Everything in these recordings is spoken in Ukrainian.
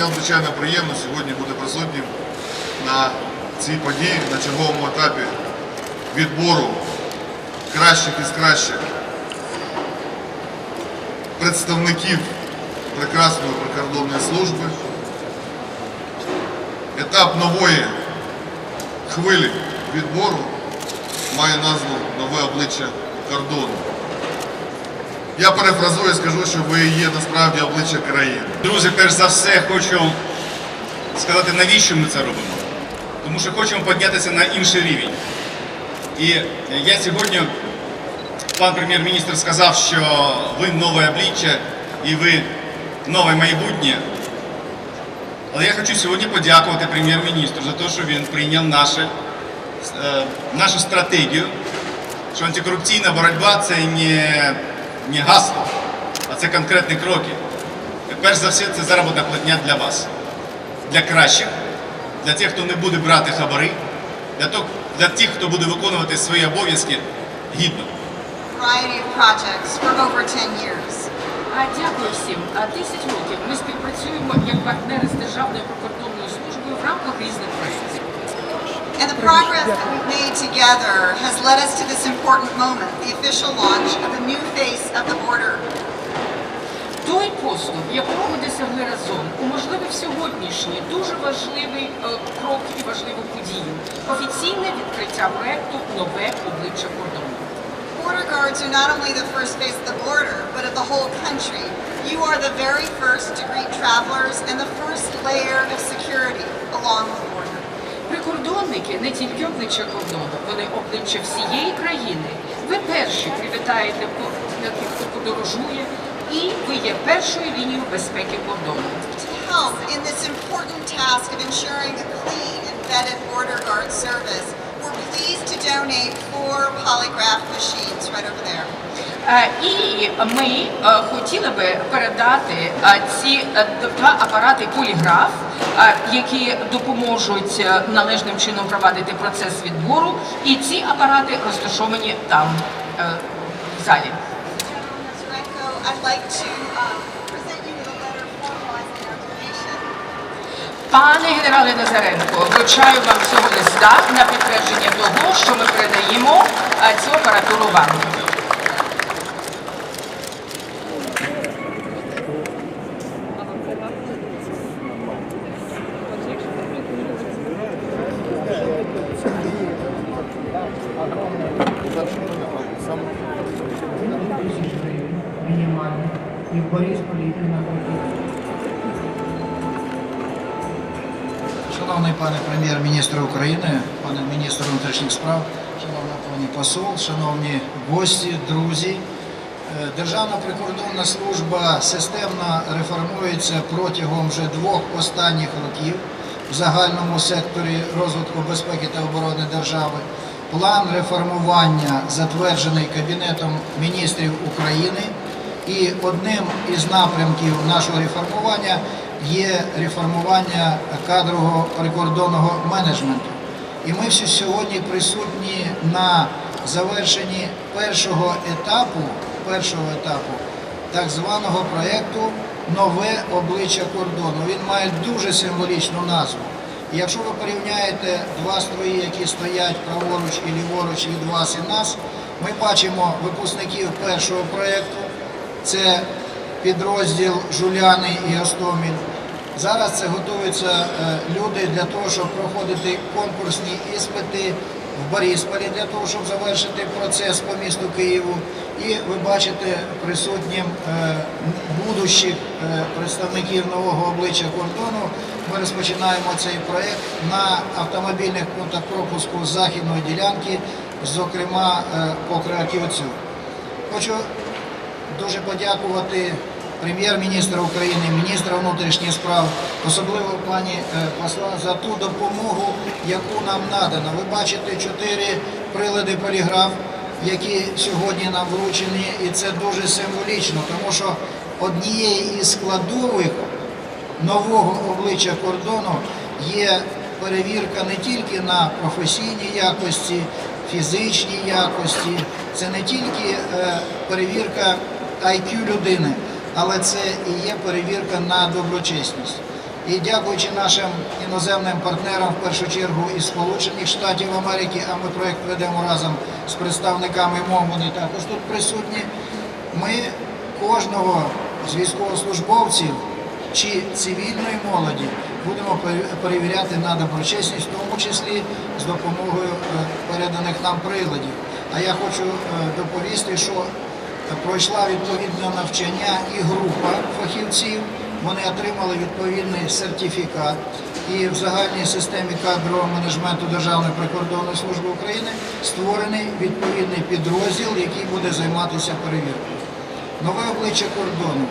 надзвичайно приємно сьогодні бути присутнім на цій події, на черговому етапі відбору кращих із кращих представників прекрасної прикордонної служби. Етап нової хвилі відбору має назву Нове обличчя кордону. Я перефразую і скажу, що ви є насправді обличчя країни. Друзі, перш за все хочу сказати, навіщо ми це робимо. Тому що хочемо піднятися на інший рівень. І я сьогодні, пан прем'єр-міністр сказав, що ви нове обличчя і ви нове майбутнє. Але я хочу сьогодні подякувати прем'єр-міністру за те, що він прийняв наше, е, нашу стратегію, що антикорупційна боротьба це не, не гасло, а це конкретні кроки. Перш за все, це заробітна платня для вас, для кращих, для тих, хто не буде брати хабари, для, того, для тих, хто буде виконувати свої обов'язки гідно. variety of projects for over 10 years. А, Дякую всім. А 10 років ми співпрацюємо як партнери з Державною прикордонною службою в рамках різних проєктів. And the progress that we've made together has led us to this important moment, the official launch of the new face of the border. Той поступ, якого ми досягли разом, уможливив сьогоднішній дуже важливий е, крок і важливу подію офіційне відкриття проекту Нове обличчя кордону. Border guards are not only the first face of the border, but of the whole country. You are the very first to greet travelers and the first layer of security along the border. Прикордонники не тільки обличчя кордону, вони обличчя всієї країни. Ви перші привітаєте тих, хто подорожує, і ви є першою лінією безпеки кордону. In this important task of ensuring a clean and vetted border guard service, donate four polygraph machines right over there. Е, І ми е, хотіли би передати е, ці два апарати поліграф, які допоможуть належним чином провадити процес відбору. І ці апарати розташовані там в залі. I'd like to Пане генерале Назаренко, вручаю вам цього листа на підтвердження того, що ми передаємо цю апаратуру вам. мінімальні і в Борисполі, і на Харкові. Шановний пане прем'єр-міністр України, пане міністр внутрішніх справ, шановна пані посол, шановні гості, друзі. Е, Державна прикордонна служба системно реформується протягом вже двох останніх років в загальному секторі розвитку безпеки та оборони держави. План реформування затверджений Кабінетом міністрів України. І одним із напрямків нашого реформування є реформування кадрового прикордонного менеджменту. І ми всі сьогодні присутні на завершенні першого етапу, першого етапу так званого проєкту Нове обличчя кордону. Він має дуже символічну назву. Якщо ви порівняєте два строї, які стоять праворуч і ліворуч від вас і нас, ми бачимо випускників першого проєкту. Це підрозділ Жуляни і Остоміль. Зараз це готуються е, люди для того, щоб проходити конкурсні іспити в Борисполі, для того, щоб завершити процес по місту Києву. І ви бачите присутнім е, будущих е, представників нового обличчя кордону. Ми розпочинаємо цей проєкт на автомобільних пунктах пропуску західної ділянки, зокрема по Креатівцю. Хочу дуже подякувати прем'єр-міністра України, міністра внутрішніх справ, особливо пані е, посла за ту допомогу, яку нам надано. Ви бачите чотири прилади поліграф, які сьогодні нам вручені, і це дуже символічно, тому що однією із складових нового обличчя кордону є перевірка не тільки на професійні якості, фізичні якості, це не тільки е, перевірка IQ людини, але це і є перевірка на доброчесність. І дякуючи нашим іноземним партнерам, в першу чергу із Сполучених Штатів Америки, а ми проект ведемо разом з представниками МОМ, вони також тут присутні. Ми кожного з військовослужбовців чи цивільної молоді будемо пере- перевіряти на доброчесність, в тому числі з допомогою е, переданих нам приладів. А я хочу е, доповісти, що пройшла відповідне навчання і група фахівців. Вони отримали відповідний сертифікат. І в загальній системі кадрового менеджменту Державної прикордонної служби України створений відповідний підрозділ, який буде займатися перевіркою. Нове обличчя кордону.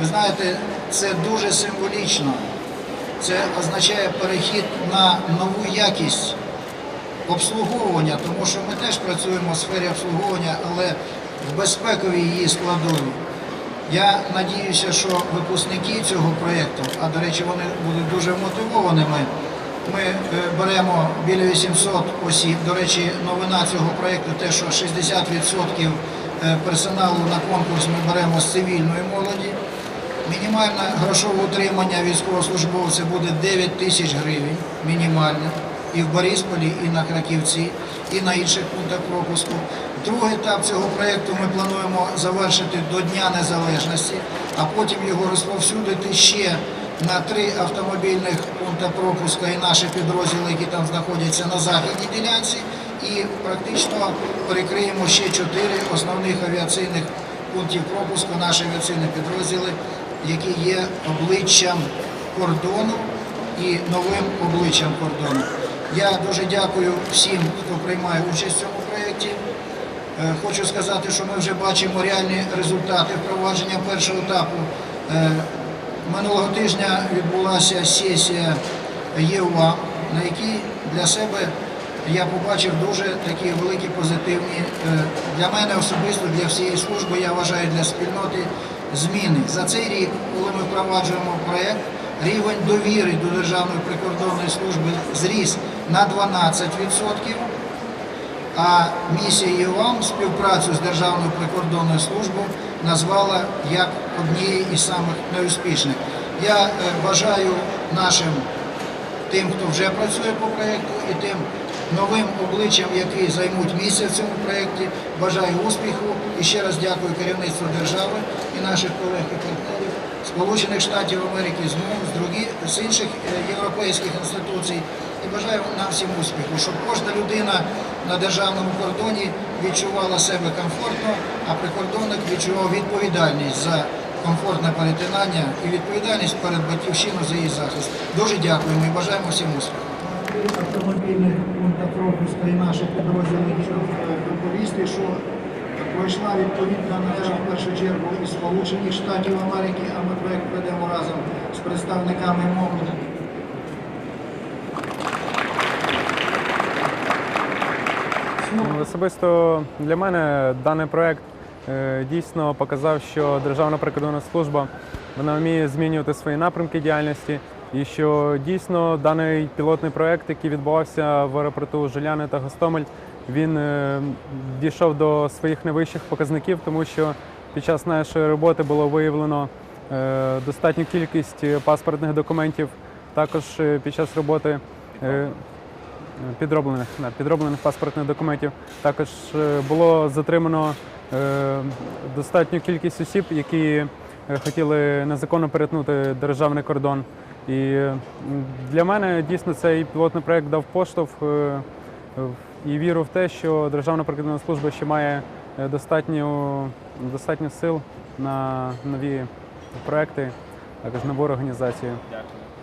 Ви знаєте, це дуже символічно. Це означає перехід на нову якість обслуговування, тому що ми теж працюємо в сфері обслуговування, але в безпековій її складові. Я надіюся, що випускники цього проєкту, а до речі, вони будуть дуже мотивованими. Ми е, беремо біля 800 осіб. До речі, новина цього проєкту те, що 60% е, персоналу на конкурс ми беремо з цивільної молоді. Мінімальне грошове утримання військовослужбовця буде 9 тисяч гривень, мінімальне, і в Борисполі, і на Краківці, і на інших пунктах пропуску. Другий етап цього проєкту ми плануємо завершити до Дня Незалежності, а потім його розповсюдити ще на три автомобільних пункти пропуску і наші підрозділи, які там знаходяться на західній ділянці, і практично перекриємо ще чотири основних авіаційних пунктів пропуску наші авіаційні підрозділи, які є обличчям кордону і новим обличчям кордону. Я дуже дякую всім, хто приймає участь в цьому проєкті. Е, Хочу сказати, що ми вже бачимо реальні результати впровадження першого етапу. Е, Минулого тижня відбулася сесія ЄУА, на якій для себе я побачив дуже такі великі позитивні е, для мене особисто, для всієї служби, я вважаю для спільноти зміни. За цей рік, коли ми впроваджуємо проєкт, рівень довіри до Державної прикордонної служби зріс на 12%. А місія ЄОАМ співпрацю з Державною прикордонною службою назвала як однією із самих найуспішних. Я е, бажаю нашим тим, хто вже працює по проєкту, і тим новим обличчям, які займуть місце в цьому проєкті. Бажаю успіху і ще раз дякую керівництву держави і наших колег і партнерів Сполучених Штатів Америки, з інших е, європейських інституцій. І бажаю нам всім успіху, щоб кожна людина на державному кордоні відчувала себе комфортно, а прикордонник відчував відповідальність за комфортне перетинання і відповідальність перед батьківщиною за її захист. Дуже дякуємо і бажаємо всім успіху. Автомобільних пунктах пропуску і наші підрозділи доповісти, що пройшла відповідна належить в першу чергу із Сполучених Штатів Америки, а ми проект ведемо разом з представниками МОМ. Особисто для мене даний проект е, дійсно показав, що Державна прикордонна служба вона вміє змінювати свої напрямки діяльності, і що дійсно даний пілотний проект, який відбувався в аеропорту Жиляни та Гостомель, він е, дійшов до своїх найвищих показників, тому що під час нашої роботи було виявлено е, достатню кількість паспортних документів. Також під час роботи підроблених, підроблених паспортних документів. Також е, було затримано е, достатню кількість осіб, які е, хотіли незаконно перетнути державний кордон. І е, для мене дійсно цей пілотний проект дав поштовх е, і віру в те, що Державна прикордонна служба ще має е, достатньо, достатньо сил на нові проекти, також нову організацію. Дякую.